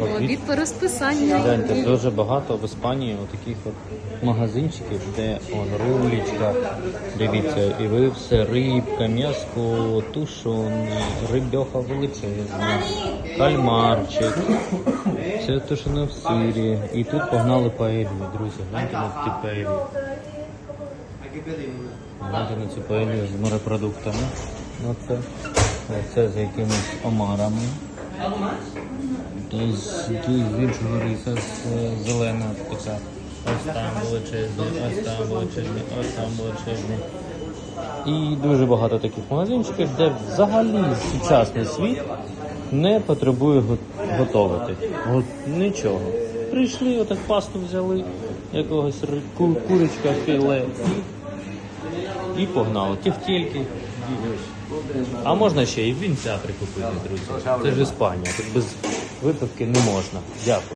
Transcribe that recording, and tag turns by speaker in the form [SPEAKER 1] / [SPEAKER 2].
[SPEAKER 1] Обід по розписанню.
[SPEAKER 2] Гляньте, дуже багато в Іспанії таких от магазинчиків, де он рулічка. Дивіться, і ви все рибка, м'яско, тушоне, рибьоха величезна, кальмарчик. Все тушене в сирі. І тут погнали паелью, друзі. Гляньте на ті паелі. Гляньте на цю паелью з морепродуктами. Оце. Оце з якимись омарами. З, іншого риса зелена така. Ось там величезні, ось там величезні, ось там величезні. І дуже багато таких магазинчиків, де взагалі сучасний світ не потребує го- готовити. Го- Нічого. Прийшли, отак пасту взяли, якогось ку- курочка, філе і, погнали. Тівтільки. А можна ще і вінця прикупити, друзі. Це ж Іспанія, тут без випивки не можна. Дякую.